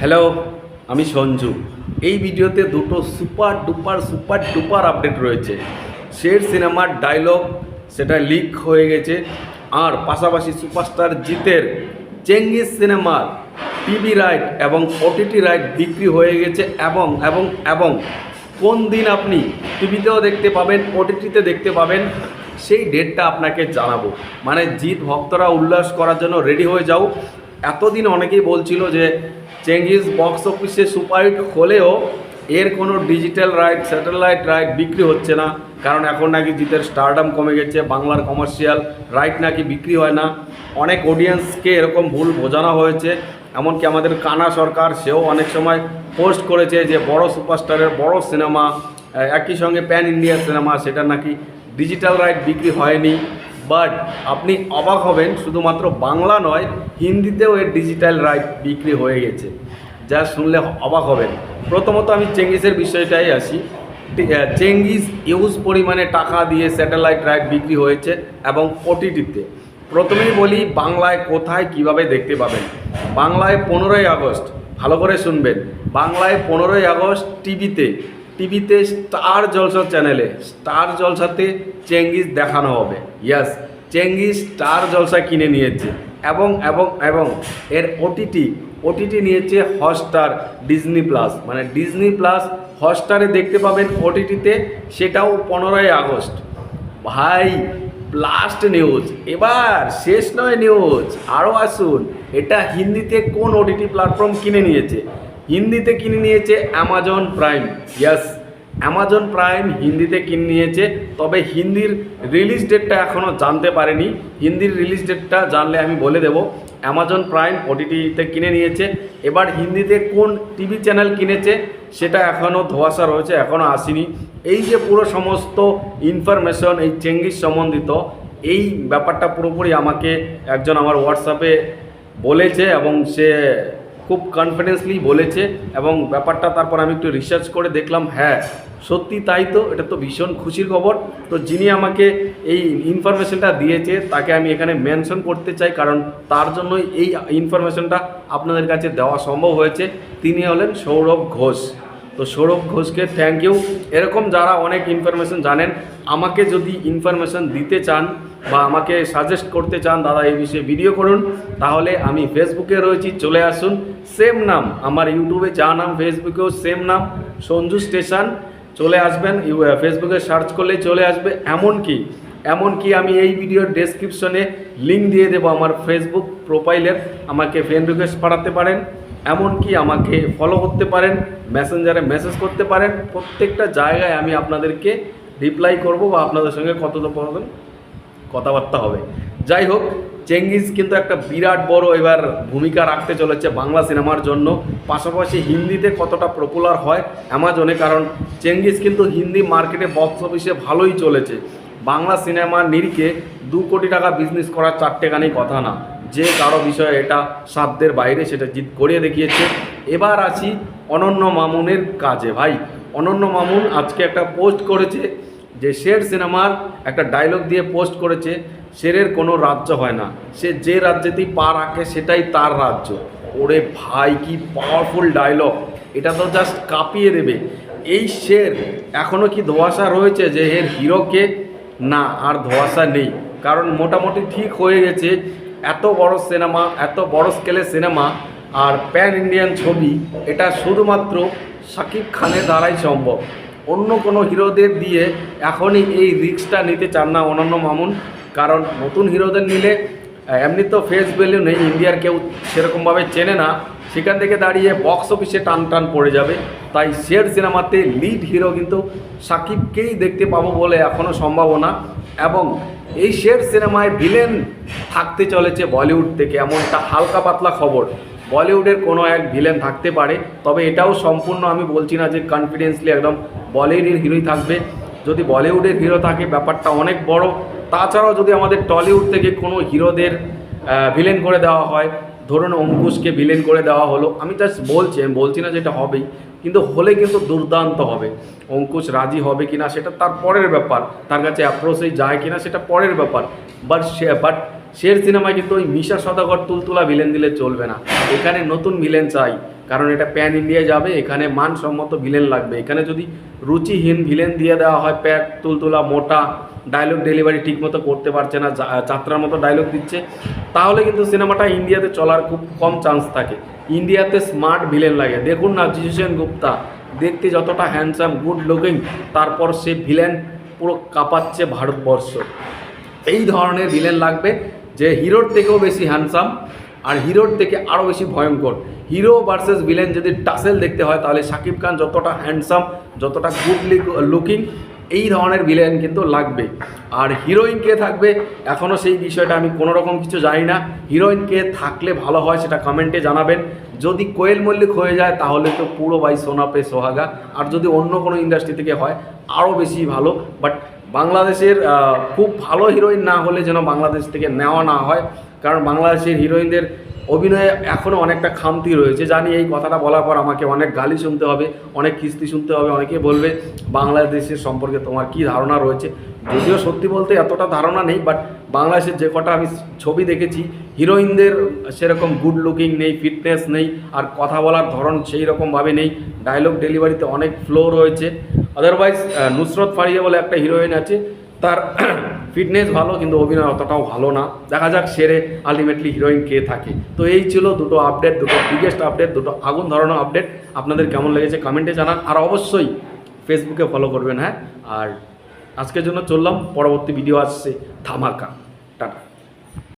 Hello আমি সঞ্জু। এই ভিডিওতে দুটো super duper super duper update রয়েছে। শের সিনেমার ডায়লগ সেটা লিক হয়ে গেছে। আর পাশাপাশি সুপারস্টার জিতের চেঙ্গিস সিনেমার টিভি রাইট এবং ওটিটি রাইট বিক্রি হয়ে গেছে এবং এবং এবং। কোন দিন আপনি টিভিতেও দেখতে পাবেন ওটিটিতে দেখতে পাবেন, সেই ডেটটা আপনাকে জানাব। মানে জিৎ ভক্তরা উল্লাস করার জন্য রেডি হয়ে যাও। এতদিন অনেকেই বলছিল যে চেঙ্গিস বক্স অফিসে সুপারহিট হলেও এর কোনো ডিজিটাল রাইট, স্যাটেলাইট রাইট বিক্রি হচ্ছে না। কারণ এখন নাকি জিতের স্টারডাম কমে গেছে, বাংলার কমার্শিয়াল রাইট নাকি বিক্রি হয় না। অনেক অডিয়েন্সকে এরকম ভুল বোঝানো হয়েছে। এমনকি আমাদের কানা সরকার, সেও অনেক সময় পোস্ট করেছে যে বড় সুপারস্টারের বড় সিনেমা, একই সঙ্গে প্যান ইন্ডিয়ার সিনেমা, সেটা নাকি ডিজিটাল রাইট বিক্রি হয়নি। বাট আপনি অবাক হবেন, শুধুমাত্র বাংলা নয়, হিন্দিতেও এর ডিজিটাল রাইট বিক্রি হয়ে গেছে। যা শুনলে অবাক হবেন। প্রথমত আমি চেঙ্গিসের বিষয়টাই আসি। চেঙ্গিস ইউজ পরিমাণে টাকা দিয়ে স্যাটেলাইট রাইট বিক্রি হয়েছে এবং ওটিটিতে প্রথমেই বলি, বাংলায় কোথায় কীভাবে দেখতে পাবেন? বাংলায় পনেরোই আগস্ট, ভালো করে শুনবেন। বাংলায় পনেরোই আগস্ট টিভিতে টিভিতে স্টার জলসা চ্যানেলে, স্টার জলসাতে চেঙ্গিস দেখানো হবে। ইয়াস চেঙ্গিস স্টার জলসা কিনে নিয়েছে এবং এবং এবং এর ওটিটি ওটিটি নিয়েছে হটস্টার ডিজনি প্লাস মানে ডিজনি প্লাস হটস্টারে দেখতে পাবেন ওটিটিতে সেটাও পনেরোই আগস্ট। ভাই লাস্ট নিউজ এবার শেষ নয় নিউজ আরও আসুন। এটা হিন্দিতে কোন ওটিটি প্ল্যাটফর্ম কিনে নিয়েছে? হিন্দিতে কিনে নিয়েছে Amazon Prime yes Amazon Prime হিন্দিতে কিনে নিয়েছে, তবে হিন্দির রিলিজ ডেটটা এখনও জানতে পারেনি। হিন্দির রিলিজ ডেটটা জানলে আমি বলে দেবো অ্যামাজন প্রাইম ওটিটিতে কিনে নিয়েছে। এবার হিন্দিতে কোন টিভি চ্যানেল কিনেছে, সেটা এখনও ধোয়াশা রয়েছে এখনও আসেনি। এই যে পুরো সমস্ত ইনফরমেশন এই চেঙ্গিস সম্বন্ধিত, এই ব্যাপারটা পুরোপুরি আমাকে একজন আমার হোয়াটসঅ্যাপে বলেছে এবং সে খুব কনফিডেন্সলি বলেছে এবং ব্যাপারটা তারপর আমি একটু রিসার্চ করে দেখলাম হ্যাঁ সত্যি তাই তো, এটা তো ভীষণ খুশির খবর। তো যিনি আমাকে এই ইনফরমেশনটা দিয়েছে, তাকে আমি এখানে মেনশন করতে চাই, কারণ তার জন্যই এই ইনফরমেশনটা আপনাদের কাছে দেওয়া সম্ভব হয়েছে। তিনি হলেন সৌরভ ঘোষ। তো সৌরভ ঘোষকে থ্যাংক ইউ এরকম যারা অনেক ইনফরমেশন জানেন, আমাকে যদি ইনফরমেশন দিতে চান বা আমাকে সাজেস্ট করতে চান, দাদা, এই বিষয়ে ভিডিও করুন, তাহলে আমি ফেসবুকে রয়েছি, চলে আসুন। সেম নাম, আমার ইউটিউবে যা নাম ফেসবুকেও সেম নাম, সঞ্জু স্টেশন, চলে আসবেন। ফেসবুকে সার্চ করলেই চলে আসবে। এমন এমনকি এমনকি আমি এই ভিডিওর ডেসক্রিপশনে লিঙ্ক দিয়ে দেবো আমার ফেসবুক প্রোফাইলের আমাকে ফ্রেন্ড রিকোয়েস্ট পাঠাতে পারেন। এমনকি আমাকে ফলো করতে পারেন মেসেঞ্জারে মেসেজ করতে পারেন। প্রত্যেকটা জায়গায় আমি আপনাদেরকে রিপ্লাই করব বা আপনাদের সঙ্গে কথোপকথন কথাবার্তা হবে। যাই হোক চেঙ্গিস কিন্তু একটা বিরাট বড় এবার ভূমিকা রাখতে চলেছে বাংলা সিনেমার জন্য। পাশাপাশি হিন্দিতে কতটা পপুলার হয় অ্যামাজনে, কারণ চেঙ্গিস কিন্তু হিন্দি মার্কেটে বক্স অফিসে ভালোই চলেছে। বাংলা সিনেমার নিরিখে দু কোটি টাকা বিজনেস করার চারটেখানি কথা না। যে কারও বিষয়ে এটা সাধ্যের বাইরে সেটা জিত করিয়ে দেখিয়েছে। এবার আসি অনন্য মামুনের কাজে। ভাই, অনন্য মামুন আজকে একটা পোস্ট করেছে যে শের সিনেমার একটা ডায়লগ দিয়ে পোস্ট করেছে, শেরের কোনো রাজ্য হয় না। সে যে রাজ্যেতেই পা রাখে, সেটাই তার রাজ্য। ওরে ভাই, কি পাওয়ারফুল ডায়লগ এটা তো জাস্ট কাঁপিয়ে দেবে। এই শের এখনও কি ধোয়াশা রয়েছে যে এর হিরোকে না, আর ধোয়াশা নেই। কারণ মোটামুটি ঠিক হয়ে গেছে। এত বড় সিনেমা, এত বড় স্কেলের সিনেমা আর প্যান ইন্ডিয়ান ছবি, এটা শুধুমাত্র শাকিব খানের দ্বারাই সম্ভব। অন্য কোনো হিরোদের দিয়ে এখনই এই রিক্সটা নিতে চান না অনন্য মামুন। কারণ নতুন হিরোদের নিলে এমনি তো ফেস ভ্যালু নেই, ইন্ডিয়ার কেউ সেরকমভাবে চেনে না। সেখান থেকে দাঁড়িয়ে বক্স অফিসে টান টান পড়ে যাবে। তাই শের সিনেমাতে লিড হিরো কিন্তু সাকিবকেই দেখতে পাবো বলে এখনও সম্ভাবনা। এবং এই শের সিনেমায় ভিলেন থাকতে চলেছে বলিউড থেকে। এমনটা হালকা পাতলা খবর। বলিউডের কোনো এক ভিলেন থাকতে পারে। তবে এটাও সম্পূর্ণ আমি বলছি না যে কনফিডেন্সলি একদম বলিউডের হিরোই থাকবে। যদি বলিউডের হিরো থাকে, ব্যাপারটা অনেক বড়। তাছাড়াও যদি আমাদের টলিউড থেকে কোনো হিরোদের ভিলেন করে দেওয়া হয়, ধরুন অঙ্কুশকে ভিলেন করে দেওয়া হলো, আমি জাস্ট বলছি, আমি বলছি না যেটা হবেই, কিন্তু হলে কিন্তু দুর্দান্ত হবে। অঙ্কুশ রাজি হবে কি না সেটা তার পরের ব্যাপার, তার কাছে অ্যাপ্রোচেই যায় কিনা সেটা পরের ব্যাপার। বাট সে বাট শের সিনেমায় কিন্তু ওই মিশা সদাগর তুলতুলা ভিলেন দিলে চলবে না। এখানে নতুন ভিলেন চাই। কারণ এটা প্যান ইন্ডিয়া যাবে, এখানে মানসম্মত ভিলেন লাগবে। এখানে যদি রুচিহীন ভিলেন দিয়ে দেওয়া হয়, প্যাক, তুলতুলা, মোটা ডায়লগ ডেলিভারি ঠিকমতো করতে পারছে না যাত্রার মতো ডায়লগ দিচ্ছে, তাহলে কিন্তু সিনেমাটা ইন্ডিয়াতে চলার খুব কম চান্স থাকে। ইন্ডিয়াতে স্মার্ট ভিলেন লাগে। দেখুন না জিজু সেন গুপ্তা, দেখতে যতটা হ্যান্ডসাম গুড লুকিং তারপর সে ভিলেন পুরো কাঁপাচ্ছে ভারতবর্ষ। এই ধরনের ভিলেন লাগবে, যে হিরোর থেকেও বেশি হ্যান্ডসাম আর হিরোর থেকে আরও বেশি ভয়ঙ্কর। হিরো ভার্সেস ভিলেন যদি টাসেল দেখতে হয়, তাহলে শাকিব খান যতটা হ্যান্ডসাম যতটা গুডলি লুকিং এই ধরনের ভিলেন কিন্তু লাগবে। আর হিরোইন কে থাকবে এখনও সেই বিষয়টা আমি কোনো রকম কিছু জানি না। হিরোইন কে থাকলে ভালো হয় সেটা কমেন্টে জানাবেন। যদি কোয়েল মল্লিক হয়ে যায়, তাহলে তো পুরো বাই সোনা পে সোহাগা। আর যদি অন্য কোনো ইন্ডাস্ট্রি থেকে হয় আরও বেশি ভালো। বাট বাংলাদেশের খুব ভালো হিরোইন না হলে যেন বাংলাদেশ থেকে নেওয়া না হয়। কারণ বাংলাদেশের হিরোইনদের অভিনয়ে এখনও অনেকটা খামতি রয়েছে। জানি এই কথাটা বলার পর আমাকে অনেক গালি শুনতে হবে, অনেক কিস্তি শুনতে হবে অনেকে বলবে, বাংলাদেশের সম্পর্কে তোমার কি ধারণা রয়েছে? যদিও সত্যি বলতে এতটা ধারণা নেই বাট বাংলাদেশের যে কটা আমি ছবি দেখেছি, হিরোইনদের সেরকম গুড লুকিং নেই ফিটনেস নেই, আর কথা বলার ধরন সেই রকমভাবে নেই। ডায়লগ ডেলিভারিতে অনেক ফ্লো রয়েছে। আদারওয়াইজ নুসরত ফারিয়া বলে একটা হিরোইন আছে। তার ফিটনেস ভালো, কিন্তু অভিনয় অতটাও ভালো না। দেখা যাক সেরে আলটিমেটলি হিরোইন কে থাকে। তো এই ছিল দুটো আপডেট দুটো বিগেস্ট আপডেট দুটো আগুন ধরানো আপডেট আপনাদের কেমন লেগেছে কমেন্টে জানান। আর অবশ্যই ফেসবুকে ফলো করবেন হ্যাঁ? আর আজকের জন্য চললাম। পরবর্তী ভিডিও আসছে ধামাকা।